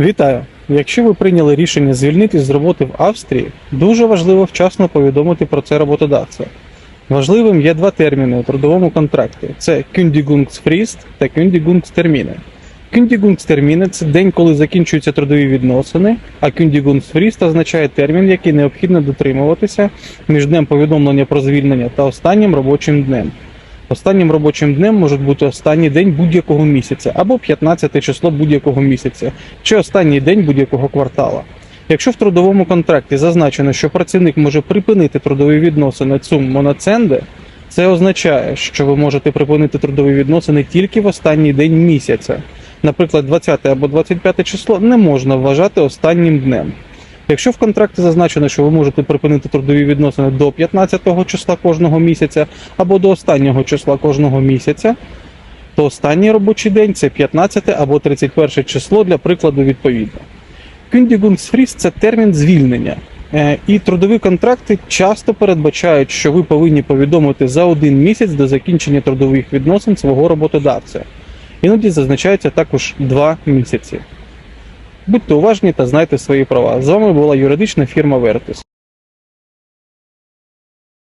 Вітаю! Якщо ви прийняли рішення звільнитись з роботи в Австрії, дуже важливо вчасно повідомити про це роботодавця. Важливим є два терміни у трудовому контракті: це Kündigungsfrist та Kündigungstermine. Kündigungstermine – це день, коли закінчуються трудові відносини, а Kündigungsfrist означає термін, який необхідно дотримуватися між днем повідомлення про звільнення та останнім робочим днем. Останнім робочим днем може бути останній день будь-якого місяця або 15 число будь-якого місяця, чи останній день будь-якого квартала. Якщо в трудовому контракті зазначено, що працівник може припинити трудові відносини цум моноценде, це означає, що ви можете припинити трудові відносини тільки в останній день місяця. Наприклад, 20 або 25 число не можна вважати останнім днем. Якщо в контракті зазначено, що ви можете припинити трудові відносини до 15 числа кожного місяця або до останнього числа кожного місяця, то останній робочий день це 15 або 31 число для прикладу відповідно. Kündigungsfrist – це термін звільнення. Е, І трудові контракти часто передбачають, що ви повинні повідомити за один місяць до закінчення трудових відносин свого роботодавця. Іноді зазначається також два місяці. Будьте уважні та знайте свої права. З вами була юридична фірма Вертис.